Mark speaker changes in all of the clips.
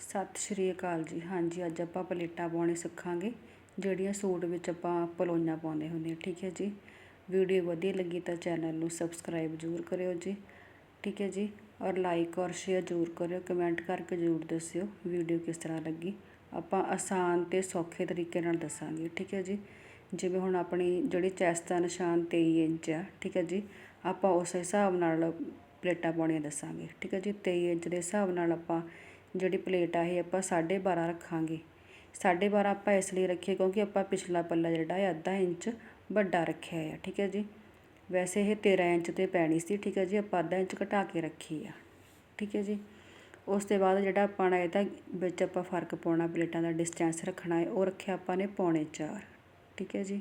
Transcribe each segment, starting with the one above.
Speaker 1: ਸਤਿ ਸ਼੍ਰੀ ਅਕਾਲ ਜੀ। ਹਾਂਜੀ, ਅੱਜ ਆਪਾਂ ਪਲੇਟਾਂ ਪਾਉਣੀ ਸਿੱਖਾਂਗੇ, ਜਿਹੜੀਆਂ ਸੂਟ ਵਿੱਚ ਆਪਾਂ ਪਲੋਈਆਂ ਪਾਉਂਦੇ ਹੁੰਦੇ ਹਾਂ ਠੀਕ ਹੈ ਜੀ? ਵੀਡੀਓ ਵਧੀਆ ਲੱਗੀ ਤਾਂ ਚੈਨਲ ਨੂੰ ਸਬਸਕ੍ਰਾਈਬ ਜ਼ਰੂਰ ਕਰਿਓ ਜੀ, ਠੀਕ ਹੈ ਜੀ? ਔਰ ਲਾਈਕ ਔਰ ਸ਼ੇਅਰ ਜ਼ਰੂਰ ਕਰਿਓ ਕਮੈਂਟ ਕਰਕੇ ਜ਼ਰੂਰ ਦੱਸਿਓ ਵੀਡੀਓ ਕਿਸ ਤਰ੍ਹਾਂ ਲੱਗੀ। ਆਪਾਂ ਆਸਾਨ ਤੇ ਸੌਖੇ ਤਰੀਕੇ ਨਾਲ ਦੱਸਾਂਗੇ, ਠੀਕ ਹੈ ਜੀ? ਜਿਵੇਂ ਹੁਣ ਆਪਣੀ ਜਿਹੜੀ ਚੈਸਟ ਦਾ ਨਿਸ਼ਾਨ 23 ਇੰਚ ਆ, ਠੀਕ ਹੈ ਜੀ? ਆਪਾਂ ਉਸ ਹਿਸਾਬ ਨਾਲ ਪਲੇਟਾਂ ਪਾਉਣੀਆਂ ਦੱਸਾਂਗੇ, ਠੀਕ ਹੈ ਜੀ? 23 ਇੰਚ ਦੇ ਹਿਸਾਬ ਨਾਲ ਆਪਾਂ ਜਿਹੜੀ ਪਲੇਟ ਆ, ਇਹ ਆਪਾਂ 12.5 ਰੱਖਾਂਗੇ। 12.5 ਆਪਾਂ ਇਸ ਲਈ ਰੱਖੀਏ ਕਿਉਂਕਿ ਆਪਾਂ ਪਿਛਲਾ ਪੱਲਾ ਜਿਹੜਾ ਹੈ ਅੱਧਾ ਇੰਚ ਵੱਡਾ ਰੱਖਿਆ ਆ, ਠੀਕ ਹੈ ਜੀ? ਵੈਸੇ ਇਹ 13 ਇੰਚ ਤੇ ਪੈਣੀ ਸੀ, ਠੀਕ ਹੈ ਜੀ? ਆਪਾਂ ਅੱਧਾ ਇੰਚ ਘਟਾ ਕੇ ਰੱਖੀ ਆ, ਠੀਕ ਹੈ ਜੀ? ਉਸ ਤੋਂ ਬਾਅਦ ਜਿਹੜਾ ਆਪਾਂ ਨੇ ਇਹਦਾ ਵਿੱਚ ਆਪਾਂ ਫ਼ਰਕ ਪਾਉਣਾ, ਪਲੇਟਾਂ ਦਾ ਡਿਸਟੈਂਸ ਰੱਖਣਾ ਹੈ, ਉਹ ਰੱਖਿਆ ਆਪਾਂ ਨੇ ਪੌਣੇ 4 ਠੀਕ ਹੈ ਜੀ?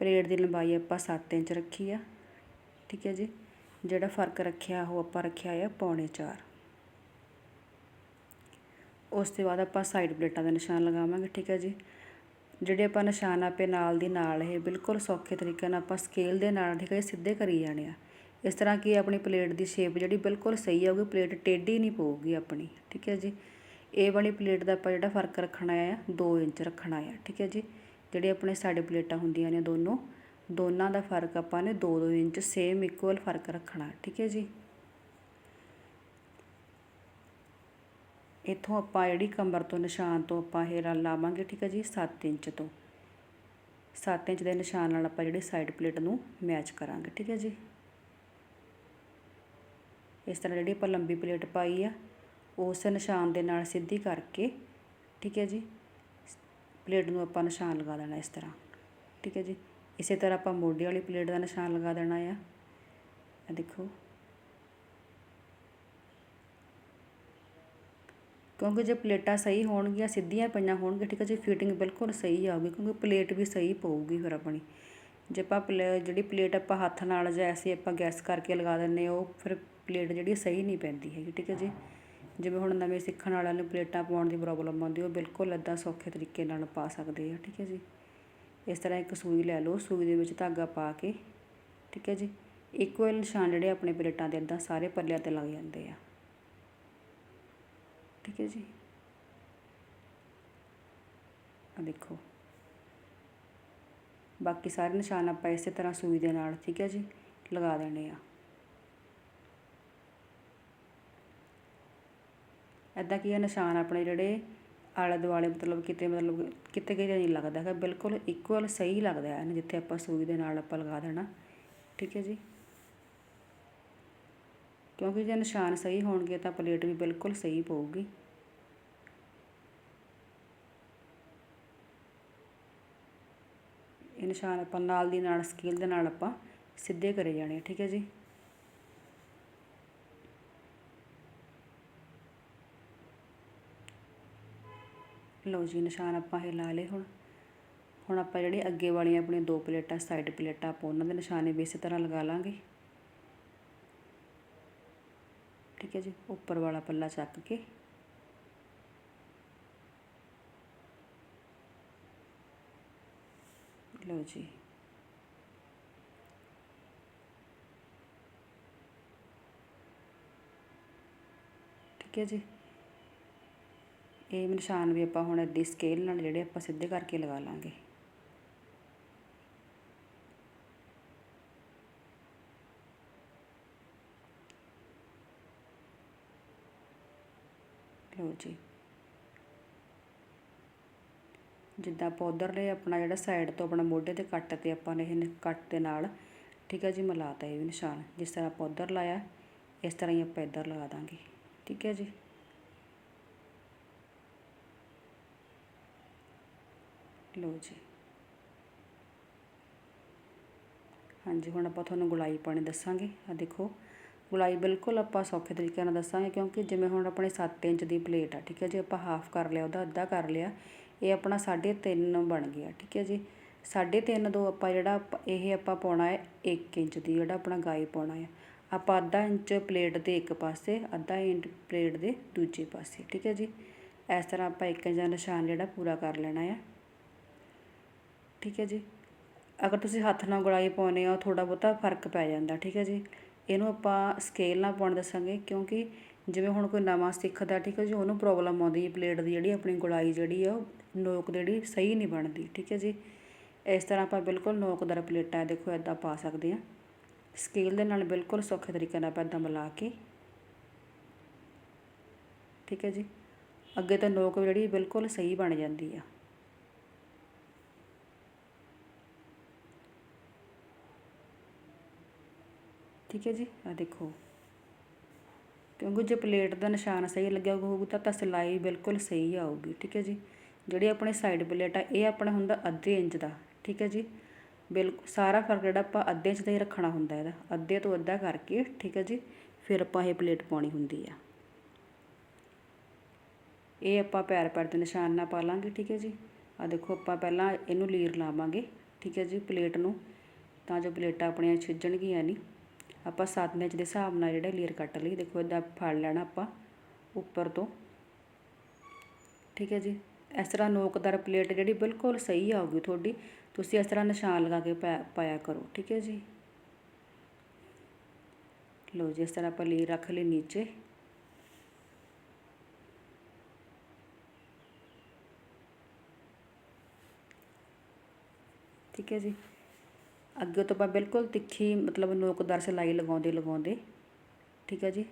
Speaker 1: ਪਲੇਟ ਦੀ ਲੰਬਾਈ ਆਪਾਂ 7 ਇੰਚ ਰੱਖੀ ਆ, ਠੀਕ ਹੈ ਜੀ? ਜਿਹੜਾ ਫ਼ਰਕ ਰੱਖਿਆ, ਉਹ ਆਪਾਂ ਰੱਖਿਆ ਆ ਪੌਣੇ 4 ਉਸ ਤੋਂ ਬਾਅਦ ਆਪਾਂ ਸਾਈਡ ਪਲੇਟਾਂ ਦਾ ਨਿਸ਼ਾਨ ਲਗਾਵਾਂਗੇ, ਠੀਕ ਹੈ ਜੀ। ਜਿਹੜੇ ਆਪਾਂ ਨਿਸ਼ਾਨ ਆਪੇ ਨਾਲ ਦੀ ਨਾਲ, ਇਹ ਬਿਲਕੁਲ ਸੌਖੇ ਤਰੀਕੇ ਨਾਲ ਆਪਾਂ ਸਕੇਲ ਦੇ ਨਾਲ ਠੀਕ ਹੈ ਸਿੱਧੇ ਕਰੀ ਜਾਣੇ ਆ। ਇਸ ਤਰ੍ਹਾਂ ਕਿ ਆਪਣੀ ਪਲੇਟ ਦੀ ਸ਼ੇਪ ਜਿਹੜੀ ਬਿਲਕੁਲ ਸਹੀ ਆਊਗੀ, ਪਲੇਟ ਟੇਢੀ ਨਹੀਂ ਪਊਗੀ ਆਪਣੀ, ਠੀਕ ਹੈ ਜੀ। ਇਹ ਵਾਲੀ ਪਲੇਟ ਦਾ ਆਪਾਂ ਜਿਹੜਾ ਫ਼ਰਕ ਰੱਖਣਾ ਆ 2 ਇੰਚ ਰੱਖਣਾ ਆ, ਠੀਕ ਹੈ ਜੀ। ਜਿਹੜੇ ਆਪਣੇ ਸਾਡੇ ਪਲੇਟਾਂ ਹੁੰਦੀਆਂ ਨੇ ਦੋਨੋਂ, ਦੋਨਾਂ ਦਾ ਫ਼ਰਕ ਆਪਾਂ ਨੇ 2-2 ਇੰਚ ਸੇਮ ਇਕੁਅਲ ਫ਼ਰਕ ਰੱਖਣਾ, ਠੀਕ ਹੈ ਜੀ। ਇੱਥੋਂ ਆਪਾਂ ਜਿਹੜੀ ਕਮਰ ਤੋਂ ਨਿਸ਼ਾਨ ਤੋਂ ਆਪਾਂ ਇਹ ਰਨ ਲਾਵਾਂਗੇ, ਠੀਕ ਹੈ ਜੀ 7 ਇੰਚ ਤੋਂ। 7 ਇੰਚ ਦੇ ਨਿਸ਼ਾਨ ਨਾਲ ਆਪਾਂ ਜਿਹੜੀ ਸਾਈਡ ਪਲੇਟ ਨੂੰ ਮੈਚ ਕਰਾਂਗੇ, ਠੀਕ ਹੈ ਜੀ। ਇਸ ਤਰ੍ਹਾਂ ਜਿਹੜੀ ਆਪਾਂ ਲੰਬੀ ਪਲੇਟ ਪਾਈ ਆ, ਉਸ ਨਿਸ਼ਾਨ ਦੇ ਨਾਲ ਸਿੱਧੀ ਕਰਕੇ, ਠੀਕ ਹੈ ਜੀ ਪਲੇਟ ਨੂੰ ਆਪਾਂ ਨਿਸ਼ਾਨ ਲਗਾ ਦੇਣਾ ਇਸ ਤਰ੍ਹਾਂ, ਠੀਕ ਹੈ ਜੀ। ਇਸੇ ਤਰ੍ਹਾਂ ਆਪਾਂ ਮੋਢੇ ਵਾਲੀ ਪਲੇਟ ਦਾ ਨਿਸ਼ਾਨ ਲਗਾ ਦੇਣਾ ਆ। ਦੇਖੋ। ਕਿਉਂਕਿ ਜੇ ਪਲੇਟਾਂ ਸਹੀ ਹੋਣਗੀਆਂ, ਸਿੱਧੀਆਂ ਪਈਆਂ ਹੋਣਗੀਆਂ, ਠੀਕ ਹੈ, ਜੀ ਫਿਟਿੰਗ ਬਿਲਕੁਲ ਸਹੀ ਆਊਗੀ, ਕਿਉਂਕਿ ਪਲੇਟ ਵੀ ਸਹੀ ਪਊਗੀ ਫਿਰ ਆਪਣੀ। ਜੇ ਆਪਾਂ ਪਲੇ, ਜਿਹੜੀ ਪਲੇਟ ਆਪਾਂ ਹੱਥ ਨਾਲ ਜਾਂ ਐਸੇ ਆਪਾਂ ਗੈਸ ਕਰਕੇ ਲਗਾ ਦਿੰਨੇ ਉਹ ਫਿਰ ਪਲੇਟ ਜਿਹੜੀ ਸਹੀ ਨਹੀਂ ਪੈਂਦੀ ਹੈਗੀ, ਠੀਕ ਹੈ ਜੀ। ਜਿਵੇਂ ਹੁਣ ਨਵੇਂ ਸਿੱਖਣ ਵਾਲਿਆਂ ਨੂੰ ਪਲੇਟਾਂ ਪਾਉਣ ਦੀ ਪ੍ਰੋਬਲਮ ਆਉਂਦੀ, ਉਹ ਬਿਲਕੁਲ ਇੱਦਾਂ ਸੌਖੇ ਤਰੀਕੇ ਨਾਲ ਪਾ ਸਕਦੇ ਆ, ਠੀਕ ਹੈ ਜੀ। ਇਸ ਤਰ੍ਹਾਂ ਇੱਕ ਸੂਈ ਲੈ ਲਓ, ਸੂਈ ਦੇ ਵਿੱਚ ਧਾਗਾ ਪਾ ਕੇ, ਠੀਕ ਹੈ ਜੀ। ਇਕੁਅਲ ਨਿਸ਼ਾਨ ਜਿਹੜੇ ਆਪਣੇ ਪਲੇਟਾਂ ਦੇ ਇੱਦਾਂ ਸਾਰੇ ਪੱਲਿਆਂ ਤੇ ਲੱਗ ਜਾਂਦੇ ਆ। ਠੀਕ ਹੈ ਜੀ। ਆ ਦੇਖੋ। ਬਾਕੀ ਸਾਰੇ ਨਿਸ਼ਾਨ ਆਪਾਂ ਇਸੇ ਤਰ੍ਹਾਂ ਸੂਈ ਦੇ ਨਾਲ, ਠੀਕ ਹੈ ਜੀ, ਲਗਾ ਦੇਣੇ ਆ। ਐਦਾਂ ਕੀ ਹੈ ਨਿਸ਼ਾਨ ਆਪਣੇ ਜਿਹੜੇ ਆਲੇ ਦੁਆਲੇ ਮਤਲਬ ਕਿਤੇ ਮਤਲਬ ਕਿਤੇ ਕਿਤੇ ਨਹੀਂ ਲੱਗਦਾ ਹੈਗਾ, ਬਿਲਕੁਲ ਇਕੁਅਲ ਸਹੀ ਲੱਗਦਾ ਹੈ ਜਿੱਥੇ ਆਪਾਂ ਸੂਈ ਦੇ ਨਾਲ ਆਪਾਂ ਲਗਾ ਦੇਣਾ, ਠੀਕ ਹੈ ਜੀ। ਕਿਉਂਕਿ ਜੇ ਨਿਸ਼ਾਨ ਸਹੀ ਹੋਣਗੇ ਤਾਂ ਪਲੇਟ ਵੀ ਬਿਲਕੁਲ ਸਹੀ ਪਊਗੀ। ਇਹ ਨਿਸ਼ਾਨ ਆਪਾਂ ਨਾਲ ਦੀ ਨਾਲ ਸਕੇਲ ਦੇ ਨਾਲ ਆਪਾਂ ਸਿੱਧੇ ਕਰੇ ਜਾਣੇ ਠੀਕ ਹੈ ਜੀ? ਲਓ ਜੀ, ਨਿਸ਼ਾਨ ਆਪਾਂ ਇਹ ਲਾ ਲਏ ਹੁਣ। ਹੁਣ ਆਪਾਂ ਜਿਹੜੇ ਅੱਗੇ ਵਾਲੀਆਂ ਆਪਣੀਆਂ ਦੋ ਪਲੇਟਾਂ ਸਾਈਡ ਪਲੇਟਾਂ ਆਪਾਂ ਉਹਨਾਂ ਦੇ ਨਿਸ਼ਾਨੇ ਵੀ ਇਸੇ ਤਰ੍ਹਾਂ ਲਗਾ ਲਾਂਗੇ। ਠੀਕ ਹੈ ਜੀ, ਉੱਪਰ ਵਾਲਾ ਪੱਲਾ ਚੱਕ ਕੇ ਲਓ ਜੀ। ਠੀਕ ਹੈ ਜੀ। ਇਹ ਨਿਸ਼ਾਨ ਵੀ ਆਪਾਂ ਹੁਣ ਇੱਦੀ ਸਕੇਲ ਨਾਲ ਜਿਹੜੇ ਆਪਾਂ ਸਿੱਧੇ ਕਰਕੇ ਲਗਾ ਲਾਂਗੇ। ਲਓ ਜੀ। ਜਿੱਦਾਂ ਆਪਾਂ ਉਧਰਲੇ ਆਪਣਾ ਜਿਹੜਾ ਸਾਈਡ ਤੋਂ ਆਪਣਾ ਮੋਢੇ ਤੇ ਕੱਟ ਤੇ ਆਪਾਂ ਨੇ ਇਹ ਕੱਟ ਦੇ ਨਾਲ ਠੀਕ ਹੈ ਜੀ ਮਿਲਾ ਤਾ ਇਹ ਵੀ ਨਿਸ਼ਾਨ, ਜਿਸ ਤਰ੍ਹਾਂ ਆਪਾਂ ਉਧਰ ਲਾਇਆ, ਇਸ ਤਰ੍ਹਾਂ ਹੀ ਆਪਾਂ ਇੱਧਰ ਲਗਾ ਦਾਂਗੇ, ਠੀਕ ਹੈ ਜੀ। ਲਓ ਜੀ। ਹਾਂਜੀ, ਹੁਣ ਆਪਾਂ ਤੁਹਾਨੂੰ ਗੁਲਾਈ ਪਾਣੀ ਦੱਸਾਂਗੇ ਆ ਦੇਖੋ, ਗੁਲਾਈ ਬਿਲਕੁਲ ਆਪਾਂ ਸੌਖੇ ਤਰੀਕੇ ਨਾਲ ਦੱਸਾਂਗੇ, ਕਿਉਂਕਿ ਜਿਵੇਂ ਹੁਣ ਆਪਣੇ 7 ਇੰਚ ਦੀ ਪਲੇਟ ਆ, ਠੀਕ ਹੈ ਜੀ, ਆਪਾਂ ਹਾਫ ਕਰ ਲਿਆ, ਉਹਦਾ ਅੱਧਾ ਕਰ ਲਿਆ ਇਹ ਆਪਣਾ 3.5 ਬਣ ਗਿਆ, ਠੀਕ ਹੈ ਜੀ। ਸਾਢੇ ਤਿੰਨ ਤੋਂ ਆਪਾਂ ਜਿਹੜਾ ਇਹ ਆਪਾਂ ਪਾਉਣਾ ਹੈ ਇੱਕ ਇੰਚ ਦੀ, ਜਿਹੜਾ ਆਪਣਾ ਗਾਈ ਪਾਉਣਾ ਹੈ। ਆਪਾਂ ਅੱਧਾ ਇੰਚ ਪਲੇਟ ਦੇ ਇੱਕ ਪਾਸੇ, ਅੱਧਾ ਇੰਚ ਪਲੇਟ ਦੇ ਦੂਜੇ ਪਾਸੇ, ਠੀਕ ਹੈ ਜੀ। ਇਸ ਤਰ੍ਹਾਂ ਆਪਾਂ ਇੱਕ ਇੰਚ ਦਾ ਨਿਸ਼ਾਨ ਜਿਹੜਾ ਪੂਰਾ ਕਰ ਲੈਣਾ ਹੈ ਠੀਕ ਹੈ ਜੀ। ਅਗਰ ਤੁਸੀਂ ਹੱਥ ਨਾਲ ਗੁਲਾਈ ਪਾਉਨੇ ਆ ਥੋੜਾ ਬਹੁਤਾ ਫ਼ਰਕ ਪੈ ਜਾਂਦਾ, ਠੀਕ ਹੈ ਜੀ। ਇਹਨੂੰ ਆਪਾਂ ਸਕੇਲ ਨਾਲ ਪਾਉਣ ਦੱਸਾਂਗੇ, ਕਿਉਂਕਿ ਜਿਵੇਂ ਹੁਣ ਕੋਈ ਨਵਾਂ ਸਿੱਖਦਾ, ਠੀਕ ਹੈ ਜੀ, ਉਹਨੂੰ ਪ੍ਰੋਬਲਮ ਆਉਂਦੀ ਹੈ ਪਲੇਟ ਦੀ ਜਿਹੜੀ ਆਪਣੀ ਗੁਲਾਈ ਜਿਹੜੀ ਆ, ਉਹ ਨੋਕ ਜਿਹੜੀ ਸਹੀ ਨਹੀਂ ਬਣਦੀ, ਠੀਕ ਹੈ ਜੀ? ਇਸ ਤਰ੍ਹਾਂ ਆਪਾਂ ਬਿਲਕੁਲ ਨੋਕਦਾਰ ਪਲੇਟਾਂ ਦੇਖੋ ਇੱਦਾਂ ਪਾ ਸਕਦੇ ਹਾਂ। ਸਕੇਲ ਦੇ ਨਾਲ ਬਿਲਕੁਲ ਸੌਖੇ ਤਰੀਕੇ ਨਾਲ ਆਪਾਂ ਇੱਦਾਂ ਮਿਲਾ ਕੇ, ਠੀਕ ਹੈ ਜੀ? ਅੱਗੇ ਤਾਂ ਨੋਕ ਜਿਹੜੀ ਬਿਲਕੁਲ ਸਹੀ ਬਣ ਜਾਂਦੀ ਆ। ਠੀਕ ਹੈ ਜੀ? ਆ ਦੇਖੋ। ਕਿਉਂਕਿ ਜੇ ਪਲੇਟ ਦਾ ਨਿਸ਼ਾਨ ਸਹੀ ਲੱਗਿਆ ਹੋਊਗਾ ਤਾਂ ਤਾਂ ਸਿਲਾਈ ਬਿਲਕੁਲ ਸਹੀ ਆਊਗੀ, ਠੀਕ ਹੈ ਜੀ? ਜਿਹੜੀ ਆਪਣੀ ਸਾਈਡ ਪਲੇਟ ਆ, ਇਹ ਆਪਣਾ ਹੁੰਦਾ ਅੱਧੇ ਇੰਚ ਦਾ, ਠੀਕ ਹੈ ਜੀ? ਬਿਲਕੁਲ ਸਾਰਾ ਫ਼ਰਕ ਜਿਹੜਾ ਆਪਾਂ ਅੱਧੇ ਇੰਚ ਦਾ ਹੀ ਰੱਖਣਾ ਹੁੰਦਾ ਇਹਦਾ, ਅੱਧੇ ਤੋਂ ਅੱਧਾ ਕਰਕੇ, ਠੀਕ ਹੈ ਜੀ? ਫਿਰ ਆਪਾਂ ਇਹ ਪਲੇਟ ਪਾਉਣੀ ਹੁੰਦੀ ਆ। ਇਹ ਆਪਾਂ ਪੈਰ ਪੈਰ ਦੇ ਨਿਸ਼ਾਨ ਨਾਲ ਪਾ ਲਾਂਗੇ, ਠੀਕ ਹੈ ਜੀ? ਆ ਦੇਖੋ, ਆਪਾਂ ਪਹਿਲਾਂ ਇਹਨੂੰ ਲੀਰ ਲਾਵਾਂਗੇ, ਠੀਕ ਹੈ ਜੀ ਪਲੇਟ ਨੂੰ। ਤਾਂ ਜੋ ਪਲੇਟਾਂ ਆਪਣੀਆਂ ਛਿੱਜਣਗੀਆਂ ਨਹੀਂ। ਆਪਾਂ 7 ਇੰਚ ਦੇ ਹਿਸਾਬ ਨਾਲ ਜਿਹੜਾ ਲੀਰ ਕੱਟ ਲਈ, ਦੇਖੋ ਇਹਦਾ ਫੜ ਲੈਣਾ ਆਪਾਂ ਉੱਪਰ ਤੋਂ। ਠੀਕ ਹੈ ਜੀ? ਇਸ ਤਰ੍ਹਾਂ ਨੋਕਦਾਰ ਪਲੇਟ ਜਿਹੜੀ ਬਿਲਕੁਲ ਸਹੀ ਆਊਗੀ ਤੁਹਾਡੀ ਤੁਸੀਂ ਇਸ ਤਰ੍ਹਾਂ ਨਿਸ਼ਾਨ ਲਗਾ ਕੇ ਪਾਇਆ ਕਰੋ ਠੀਕ ਹੈ ਜੀ ਲੋ ਜੀ ਇਸ ਤਰ੍ਹਾਂ ਆਪਾਂ ਲੀਰ ਰੱਖ ਲਈ ਨੀਚੇ ਠੀਕ ਹੈ ਜੀ ਅੱਗੇ ਤੋਂ ਆਪਾਂ ਬਿਲਕੁਲ ਤਿੱਖੀ ਮਤਲਬ ਨੋਕਦਾਰ ਸਿਲਾਈ ਲਗਾਉਂਦੇ ਲਗਾਉਂਦੇ ਠੀਕ ਹੈ ਜੀ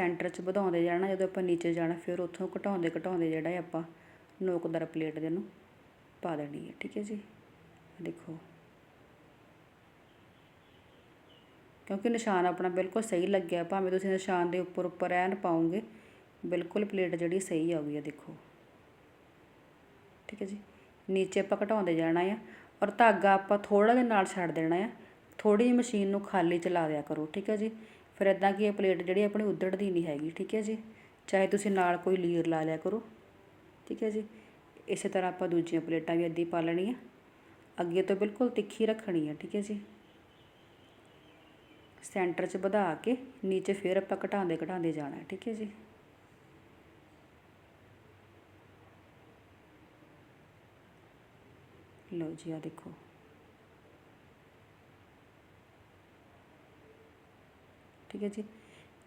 Speaker 1: ਸੈਂਟਰ 'ਚ ਵਧਾਉਂਦੇ ਜਾਣਾ, ਜਦੋਂ ਆਪਾਂ ਨੀਚੇ ਜਾਣਾ, ਫਿਰ ਉੱਥੋਂ ਘਟਾਉਂਦੇ ਘਟਾਉਂਦੇ ਜਿਹੜਾ ਆਪਾਂ ਨੋਕਦਾਰ ਪਲੇਟ ਦੇ ਨੂੰ ਪਾ ਦੇਣੀ ਹੈ, ਠੀਕ ਹੈ ਜੀ? ਦੇਖੋ। ਕਿਉਂਕਿ ਨਿਸ਼ਾਨ ਆਪਣਾ ਬਿਲਕੁਲ ਸਹੀ ਲੱਗਿਆ, ਭਾਵੇਂ ਤੁਸੀਂ ਨਿਸ਼ਾਨ ਦੇ ਉੱਪਰ ਉੱਪਰ ਐਨ ਪਾਉਂਗੇ ਬਿਲਕੁਲ ਪਲੇਟ ਜਿਹੜੀ ਸਹੀ ਆਉਗੀ ਆ ਦੇਖੋ। ਠੀਕ ਹੈ ਜੀ? ਨੀਚੇ ਆਪਾਂ ਘਟਾਉਂਦੇ ਜਾਣਾ ਆ, ਔਰ ਧਾਗਾ ਆਪਾਂ ਥੋੜਾ ਜਿਹਾ ਨਾਲ ਛੱਡ ਦੇਣਾ ਆ ਥੋੜੀ ਜਿਹੀ ਮਸ਼ੀਨ ਨੂੰ ਖਾਲੀ ਚਲਾ ਦਿਆ ਕਰੋ, ਠੀਕ ਹੈ ਜੀ? ਫਿਰ ਇੱਦਾਂ ਕਿ ਇਹ ਪਲੇਟ ਜਿਹੜੀ ਆਪਣੀ ਉਧੜਦੀ ਨਹੀਂ ਹੈਗੀ, ਠੀਕ ਹੈ ਜੀ? ਚਾਹੇ ਤੁਸੀਂ ਨਾਲ ਕੋਈ ਲੀਰ ਲਾ ਲਿਆ ਕਰੋ, ਠੀਕ ਹੈ ਜੀ? ਇਸੇ ਤਰ੍ਹਾਂ ਆਪਾਂ ਦੂਜੀਆਂ ਪਲੇਟਾਂ ਵੀ ਅੱਧੀ ਪਾ ਲੈਣੀਆਂ। ਅੱਗੇ ਤੋਂ ਬਿਲਕੁਲ ਤਿੱਖੀ ਰੱਖਣੀ ਹੈ, ਠੀਕ ਹੈ ਜੀ? ਸੈਂਟਰ 'ਚ ਵਧਾ ਕੇ ਨੀਚੇ ਫਿਰ ਆਪਾਂ ਘਟਾਉਂਦੇ ਘਟਾਉਂਦੇ ਜਾਣਾ ਠੀਕ ਹੈ ਜੀ? ਲਓ ਜੀ ਆ ਦੇਖੋ। ਠੀਕ ਹੈ ਜੀ?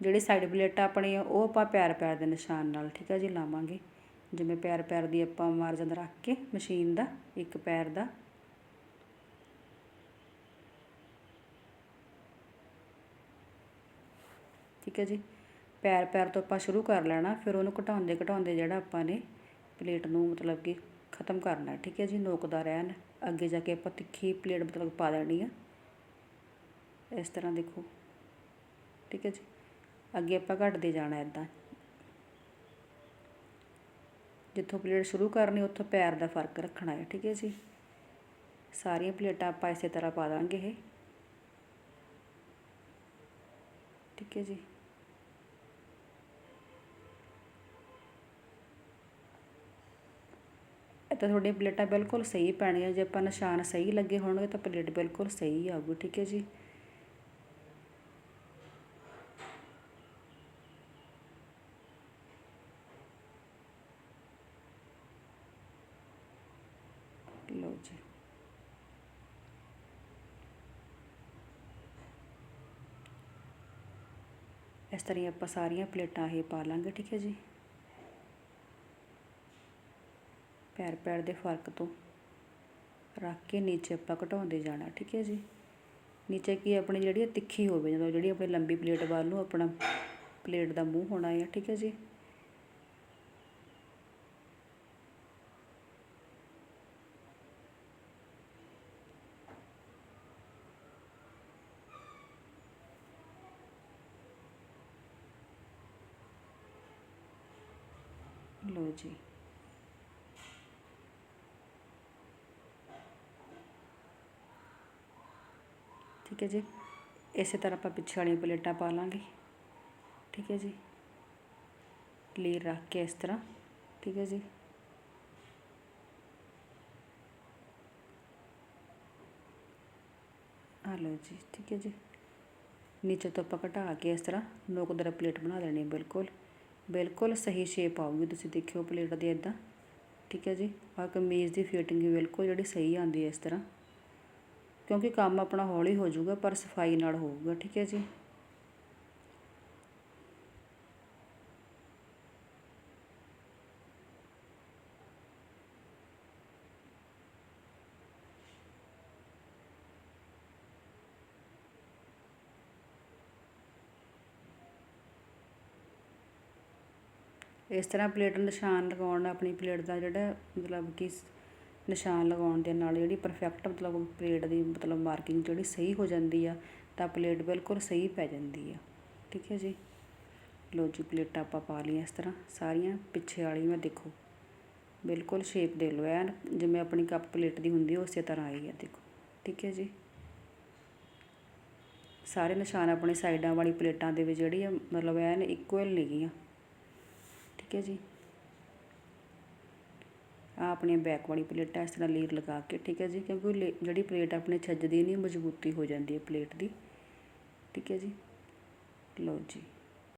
Speaker 1: ਜਿਹੜੀ ਸਾਈਡ ਪਲੇਟਾਂ ਆਪਣੀ ਉਹ ਆਪਾਂ ਪੈਰ ਪੈਰ ਦੇ ਨਿਸ਼ਾਨ ਨਾਲ ਠੀਕ ਹੈ ਜੀ, ਲਾਵਾਂਗੇ। ਜਿਵੇਂ ਪੈਰ ਪੈਰ ਦੀ ਆਪਾਂ ਮਾਰਜਨ ਰੱਖ ਕੇ ਮਸ਼ੀਨ ਦਾ, ਇੱਕ ਪੈਰ ਦਾ। ਠੀਕ ਹੈ ਜੀ? ਪੈਰ ਪੈਰ ਤੋਂ ਆਪਾਂ ਸ਼ੁਰੂ ਕਰ ਲੈਣਾ, ਫਿਰ ਉਹਨੂੰ ਘਟਾਉਂਦੇ ਘਟਾਉਂਦੇ ਜਿਹੜਾ ਆਪਾਂ ਨੇ ਪਲੇਟ ਨੂੰ ਮਤਲਬ ਕਿ ਖ਼ਤਮ ਕਰਨਾ ਠੀਕ ਹੈ ਜੀ? ਨੋਕਦਾ ਰਹਿਣ, ਅੱਗੇ ਜਾ ਕੇ ਆਪਾਂ ਤਿੱਖੀ ਪਲੇਟ ਮਤਲਬ ਪਾ ਦੇਣੀ ਆ। ਇਸ ਤਰ੍ਹਾਂ ਦੇਖੋ। ਠੀਕ ਹੈ ਜੀ। ਅੱਗੇ ਆਪਾਂ ਘਟਦੇ ਜਾਣਾ ਇਦਾਂ ਜਿੱਥੋਂ ਪਲੇਟ ਸ਼ੁਰੂ ਕਰਨੀ, ਉੱਥੋਂ ਪੈਰ ਦਾ ਫ਼ਰਕ ਰੱਖਣਾ ਹੈ, ਠੀਕ ਹੈ ਜੀ। ਸਾਰੀਆਂ ਪਲੇਟਾਂ ਆਪਾਂ ਇਸੇ ਤਰ੍ਹਾਂ ਪਾ ਦਾਂਗੇ ਇਹ। ਠੀਕ ਹੈ ਜੀ। ਤਾਂ ਤੁਹਾਡੀਆਂ ਪਲੇਟਾਂ ਬਿਲਕੁਲ ਸਹੀ ਪੈਣੀਆਂ, ਜੇ ਆਪਾਂ ਨਿਸ਼ਾਨ ਸਹੀ ਲੱਗੇ ਹੋਣਗੇ ਤਾਂ ਪਲੇਟ ਬਿਲਕੁਲ ਸਹੀ ਆਊਗੀ, ਠੀਕ ਹੈ ਜੀ। ਲਓ ਜੀ ਇਸ ਤਰ੍ਹਾਂ ਆਪਾਂ ਸਾਰੀਆਂ ਪਲੇਟਾਂ ਇਹ ਪਾ ਲਾਂਗੇ, ਠੀਕ ਹੈ ਜੀ। ਪੈਰ ਪੈਰ ਦੇ ਫ਼ਰਕ ਤੋਂ ਰੱਖ ਕੇ ਨੀਚੇ ਆਪਾਂ ਘਟਾਉਂਦੇ ਜਾਣਾ, ਠੀਕ ਹੈ ਜੀ। ਨੀਚੇ ਕੀ ਆਪਣੀ ਜਿਹੜੀ ਤਿੱਖੀ ਹੋਵੇ, ਜਦੋਂ ਜਿਹੜੀ ਆਪਣੀ ਲੰਬੀ ਪਲੇਟ ਵੱਲ ਨੂੰ ਆਪਣਾ ਪਲੇਟ ਦਾ ਮੂੰਹ ਹੋਣਾ ਹੈ ਠੀਕ ਹੈ ਜੀ। ਲੋ ਜੀ। ਠੀਕ ਹੈ ਜੀ। ਇਸੇ ਤਰ੍ਹਾਂ ਆਪਾਂ ਪਿੱਛੇ ਵਾਲੀਆਂ ਪਲੇਟਾਂ ਪਾ ਲਾਂਗੇ। ਠੀਕ ਹੈ ਜੀ। ਲੀਰ ਰੱਖ ਕੇ ਇਸ ਤਰ੍ਹਾਂ। ਠੀਕ ਹੈ ਜੀ। ਆ ਲਓ ਜੀ। ਠੀਕ ਹੈ ਜੀ। ਨੀਚੇ ਤੋਂ ਆਪਾਂ ਘਟਾ ਕੇ ਇਸ ਤਰ੍ਹਾਂ ਨੋਕਦਾਰ ਪਲੇਟ ਬਣਾ ਦੇਣੀ ਬਿਲਕੁਲ। ਬਿਲਕੁਲ ਸਹੀ ਸ਼ੇਪ ਆਊਗੀ, ਤੁਸੀਂ ਦੇਖਿਓ ਪਲੇਟ ਦੀ ਇਦਾਂ ਠੀਕ ਹੈ ਜੀ? ਆ ਕਮੀਜ਼ ਦੀ ਫਿਟਿੰਗ ਵੀ ਬਿਲਕੁਲ ਜਿਹੜੀ ਸਹੀ ਆਉਂਦੀ ਹੈ ਇਸ ਤਰ੍ਹਾਂ। ਕਿਉਂਕਿ ਕੰਮ ਆਪਣਾ ਹੌਲੀ ਹੋ ਜਾਊਗਾ, ਪਰ ਸਫ਼ਾਈ ਨਾਲ ਹੋਊਗਾ। ਠੀਕ ਹੈ ਜੀ? ਇਸ ਤਰ੍ਹਾਂ ਪਲੇਟ ਨਿਸ਼ਾਨ ਲਗਾਉਣ ਨਾਲ ਆਪਣੀ ਪਲੇਟ ਦਾ ਜਿਹੜਾ ਮਤਲਬ ਕਿ ਨਿਸ਼ਾਨ ਲਗਾਉਣ ਦੇ ਨਾਲ ਜਿਹੜੀ ਪਰਫੈਕਟ ਮਤਲਬ ਪਲੇਟ ਦੀ ਮਤਲਬ ਮਾਰਕਿੰਗ ਜਿਹੜੀ ਸਹੀ ਹੋ ਜਾਂਦੀ ਆ, ਤਾਂ ਪਲੇਟ ਬਿਲਕੁਲ ਸਹੀ ਪੈ ਜਾਂਦੀ ਆ। ਠੀਕ ਹੈ ਜੀ? ਲੋ ਜੀ, ਪਲੇਟਾਂ ਆਪਾਂ ਪਾ ਲਈਆਂ ਇਸ ਤਰ੍ਹਾਂ, ਸਾਰੀਆਂ ਪਿੱਛੇ ਵਾਲੀ ਮੈਂ ਦੇਖੋ। ਬਿਲਕੁਲ ਸ਼ੇਪ ਦੇ ਲਓ, ਐਨ ਜਿਵੇਂ ਆਪਣੀ ਕੱਪ ਪਲੇਟ ਦੀ ਹੁੰਦੀ ਉਸੇ ਤਰ੍ਹਾਂ ਆਈ ਆ, ਦੇਖੋ। ਠੀਕ ਹੈ ਜੀ? ਸਾਰੇ ਨਿਸ਼ਾਨ ਆਪਣੇ ਸਾਈਡਾਂ ਵਾਲੀ ਪਲੇਟਾਂ ਦੇ ਵਿੱਚ ਜਿਹੜੀ ਆ, ਮਤਲਬ ਐਨ ਇਕੁਅਲ ਨੇਗੀਆਂ ਠੀਕ ਹੈ ਜੀ। ਆ ਆਪਣੀਆਂ ਬੈਕ ਵਾਲੀ ਪਲੇਟਾਂ ਇਸ ਤਰ੍ਹਾਂ ਲੀਰ ਲਗਾ ਕੇ, ਠੀਕ ਹੈ ਜੀ, ਕਿਉਂਕਿ ਲੇ- ਜਿਹੜੀ ਪਲੇਟ ਆਪਣੀ ਛੱਜਦੀ ਨਹੀਂ, ਮਜ਼ਬੂਤੀ ਹੋ ਜਾਂਦੀ ਹੈ ਪਲੇਟ ਦੀ। ਠੀਕ ਹੈ ਜੀ। ਲਓ ਜੀ।